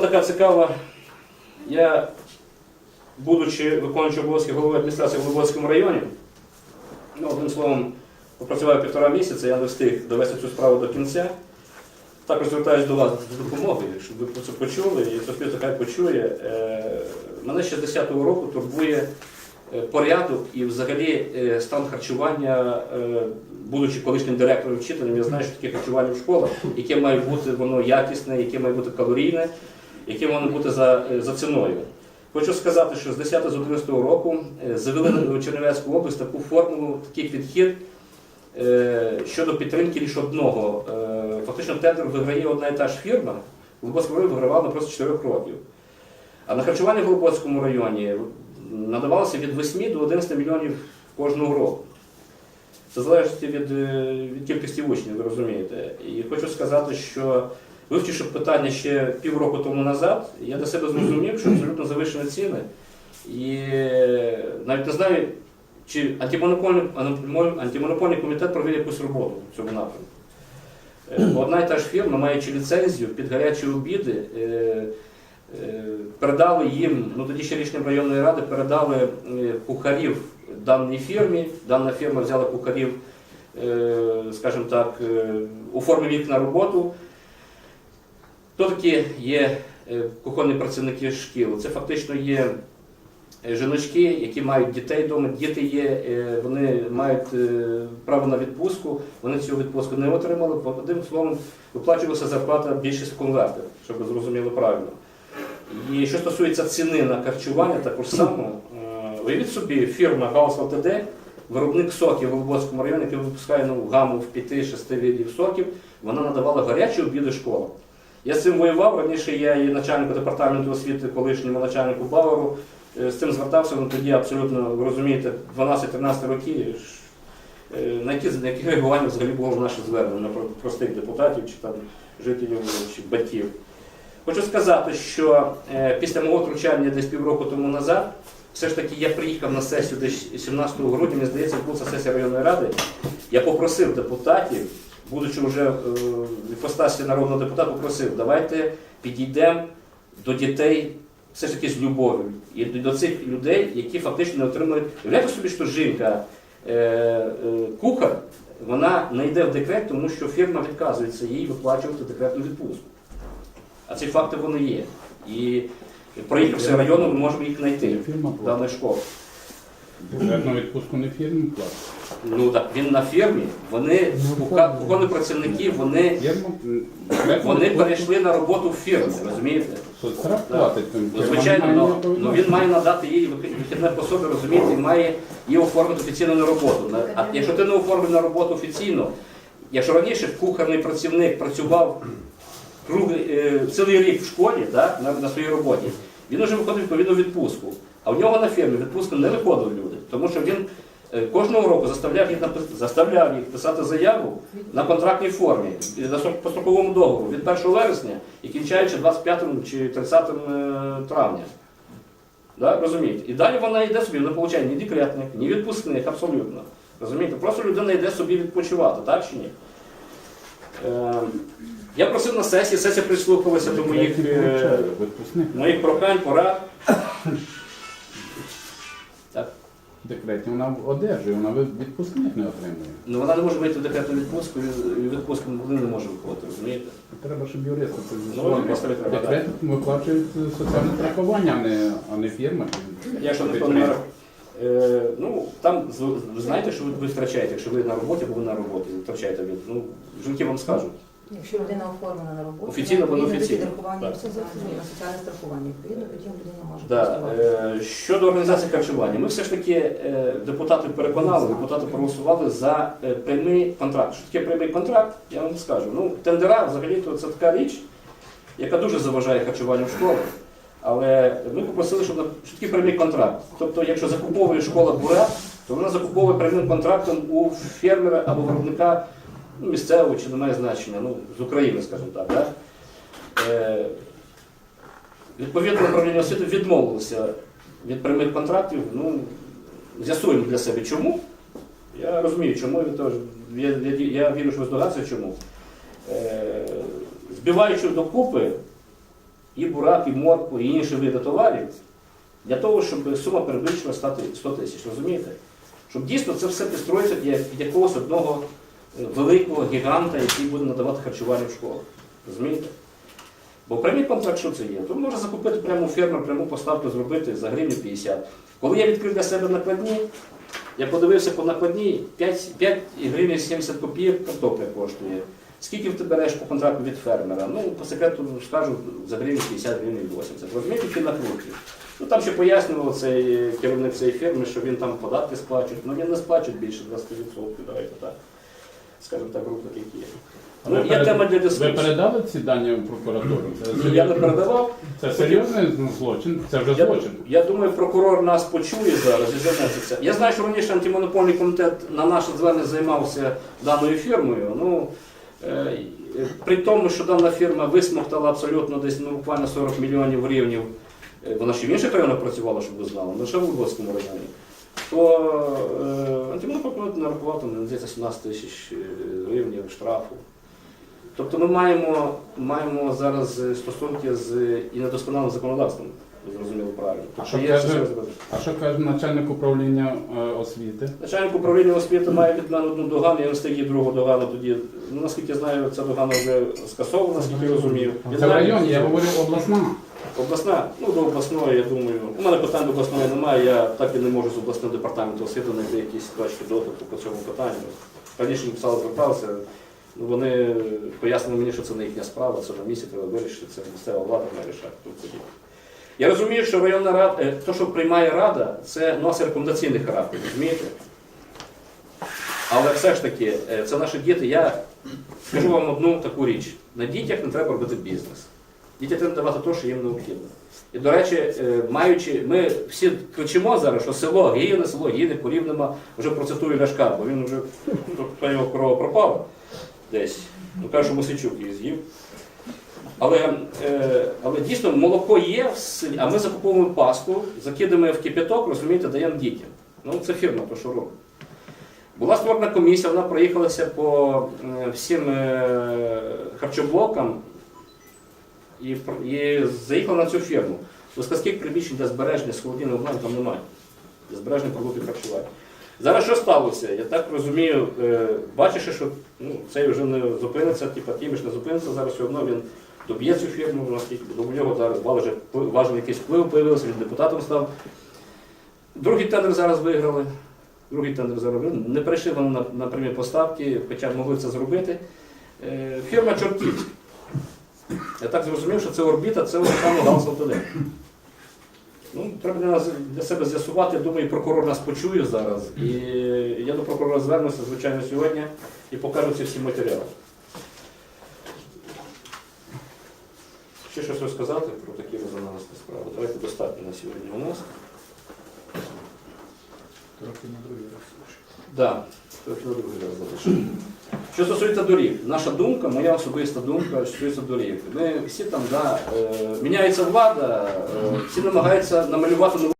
Така цікава. Я, будучи виконуючим обов'язки голови адміністрації в Глибоцькому районі, ну, одним словом, попрацював півтора місяця, я не встиг довести цю справу до кінця. Також звертаюся до вас з допомогою, щоб ви про це почули, і хтось хай почує. Е, Мене ще з 10-го року турбує е, порядок і взагалі е, стан харчування, будучи колишнім директором вчителем, я знаю, що таке харчування в школах, яке має бути воно якісне, яке має бути калорійне, яке має бути за, е, за ціною. Хочу сказати, що з 10 з 11 року е, завели в Чернівецьку область таку формулу, такий підхід е, щодо підтримки лише одного. Фактично тендер виграє одна і та ж фірма, в Глибоцькому районі вигравала просто 4 років. А на харчування в Глибоцькому районі надавалося від 8 до 11 мільйонів кожного року. Це залежить від, від кількості учнів, ви розумієте. І хочу сказати, що вивчивши питання ще півроку тому назад, я для себе зрозумів, що абсолютно завищені ціни. І навіть не знаю, чи антимонопольний, антимонопольний комітет провів якусь роботу в цьому напрямку. Е, Одна і та ж фірма, маючи ліцензію під гарячі обіди, е, е, передали їм, ну тоді ще рішенням районної ради передали кухарів даній фірмі. Дана фірма взяла кухарів, скажімо так, оформив їх на роботу. Хто такі є е, кухонні працівники шкіл? Це фактично є е, жіночки, які мають дітей вдома. Діти є, е, вони мають право на відпустку, вони цю відпустку не отримали. Бо, Одним словом, виплачувалася зарплата більшість конвертів, щоб ви зрозуміли правильно. І що стосується ціни на харчування, також само, уявіть собі, фірма Гаус ЛТД, виробник соків в Володському районі, який випускає ну, гаму в 5-6 видів соків, вона надавала гарячі обіди школам. Я з цим воював. Раніше я і начальнику департаменту освіти, колишньому начальнику Бавару, е, з цим звертався, ну тоді абсолютно, розумієте, 12-13 років, е, на які, на які реагування взагалі було наше звернення на простих депутатів чи там жителів чи батьків. Хочу сказати, що е, після мого втручання десь півроку тому назад, все ж таки я приїхав на сесію десь 17 грудня, мені здається, відбулася сесія районної ради. Я попросив депутатів, будучи вже е, в іпостасі народного депутата, попросив, давайте підійдемо до дітей все ж таки з любов'ю. І до цих людей, які фактично не отримують. Уявляєте собі, що жінка, е, е, кухар, вона не йде в декрет, тому що фірма відказується їй виплачувати декретну відпустку. А ці факти вони є. І проїхавши районом, ми можемо їх знайти. В даної школи. Бюджетну відпустку не фірмі платить. Ну так він на фірмі, вони кухонні працівники, вони, бюджетну вони перейшли на роботу в фірмі, розумієте? там Ну, звичайно, має ну, ну, він має надати їй вихідне пособі, розумієте, і має її оформити офіційно на роботу. А якщо ти не оформив на роботу офіційно, якщо раніше кухарний працівник працював е, цілий рік в школі да, на, на своїй роботі, він вже виходив відповідну відпустку. А в нього на фірмі відпустку не виходили люди, тому що він е, кожного року заставляв їх заставляв їх писати заяву на контрактній формі срок- по строковому договору від 1 вересня і кінчаючи 25 чи 30 е, травня. Да, розумієте? І далі вона йде собі, не отримує ні декретних, ні відпускних, абсолютно. Розумієте? Просто людина йде собі відпочивати, так чи ні? Е, я просив на сесії, сесія прислухалася до моїх, е, моїх прохань, порад. Декретні вона одержує, вона від- відпускник не отримує. Ну вона не може вийти в декретну відпустку, і відпустку вони не може виходити, розумієте? Треба, щоб юристи це Ну, юристи треба, Декрет виплачують соціальне страхування, а не, а не фірма. Якщо не е, ну там з- ви знаєте, що ви, втрачаєте, якщо ви на роботі, або ви на роботі втрачаєте від. Ну, жінки вам скажуть. Якщо людина оформлена на роботу, Офіційно, відповідно до офіційно. підрахування Так. соціальне- страхування, відповідно, тоді людина може Да. користуватися. Е, щодо організації харчування, ми все ж таки е, депутати переконали, депутати проголосували за е, прямий контракт. Що таке прямий контракт? Я вам скажу. Ну, тендера взагалі то це така річ, яка дуже заважає харчуванню в школах. Але ми попросили, щоб на що таке прямий контракт. Тобто, якщо закуповує школа бурят, то вона закуповує прямим контрактом у фермера або виробника місцевого чи не має значення, ну, з України, скажімо так. Да? Е, Відповідно, управління освіти відмовилося від прямих контрактів. Ну, з'ясуємо для себе чому. Я розумію, чому. Я, я, я вірю, що ви здогадуєтеся, чому. Е, збиваючи докупи і бурак, і моркву, і інші види товарів, для того, щоб сума перевищила стати 100 тисяч. Розумієте? Щоб дійсно це все підстроїться для якогось одного великого гіганта, який буде надавати харчування в школах. Розумієте? Бо прямий контракт, що це є? То може закупити прямо фермер, пряму поставку зробити за гривню 50. Коли я відкрив для себе накладні, я подивився по накладні 5, 5 гривень 70 копійок картопля коштує. Скільки ти береш по контракту від фермера? Ну, по секрету скажу, за гривень 50 гривень 80. Розумієте, ті накрутки. Ну там ще пояснював цей керівник цієї фірми, що він там податки сплачує. Ну він не сплачує більше 20%, давайте так. Скажімо так, грубо як є. Ну, є перед- тема для Ви передали ці дані в прокуратуру? Це, Ну, Я не передавав. це серйозний злочин? Це вже Я, злочин. я думаю, прокурор нас почує зараз і займається. Я знаю, що раніше антимонопольний комітет на наше звернення займався даною фірмою. Ну, е, при тому, що дана фірма висмоктала абсолютно десь ну, буквально 40 мільйонів гривнів, е, вона ще в інших районах працювала, щоб ви знали, лише в Львовському районі. То комітет нарахував там, здається, 17 тисяч е, гривень штрафу. Тобто ми маємо, маємо зараз стосунки з і недосконалим законодавством, ви зрозуміли правильно. А Тобто що є каже-. А що каже начальник управління е, освіти? Начальник управління освіти має від мене одну догану, я не встиг її другу догану тоді. Ну, наскільки я знаю, ця догана вже скасована, наскільки я розумію. Це в районі, я говорю обласна. Обласна, ну до обласної, я думаю. У мене питань до обласної немає, я так і не можу з обласним департаментом освіти знайти якісь точки дотику по цьому питанню. Раніше написали, зверталися, ну, вони пояснили мені, що це не їхня справа, це на місці треба вирішити, це місцева влада має рішати. Я розумію, що районна рада, те, що приймає рада, це носить рекомендаційний характер, розумієте? Але все ж таки, е, це наші діти. Я скажу вам одну таку річ: на дітях не треба робити бізнес. Дітям треба давати те, що їм необхідно. І, до речі, е, маючи, ми всі кричимо зараз, що село гине, село гине, корів нема. Вже процитую Ляшка, бо він вже то його корова пропала десь. Ну, каже, що Мосичук її з'їв. Але, е, але дійсно молоко є в селі, а ми закуповуємо паску, закидаємо в кипяток, розумієте, даємо дітям. Ну, це фірма, то що робить. Була створена комісія, вона проїхалася по е, всім харчоблокам і, і заїхала на цю фірму. Доскільки приміщень для збереження холодильного обладнання там немає. Для збереження продуктів харчування. Зараз що сталося? Я так розумію, е, бачиш, що ну, цей вже не зупиниться, типа Тіміш не зупиниться, зараз все одно він доб'є цю фірму, наскільки до нього зараз важив якийсь вплив появився, він депутатом став. Другий тендер зараз виграли. Другий тендер зараз виграли. Не прийшли вони на, на прямі поставки, хоча могли це зробити. Е, фірма Чортківська. Я так зрозумів, що це орбіта, це Олександр Галс ЛТД. Ну, треба для, для себе з'ясувати, думаю, прокурор нас почує зараз. І я до прокурора звернуся, звичайно, сьогодні і покажу ці всі матеріали. Ще щось розказати про такі резонансні справи. Давайте достатньо на сьогодні у нас. Трохи на другий раз. Да, трохи на другий раз залишили. Що стосується доріг, наша думка, моя особиста думка, що стосується доріг. Ми всі там, да, е, міняється влада, е, всі намагаються намалювати нову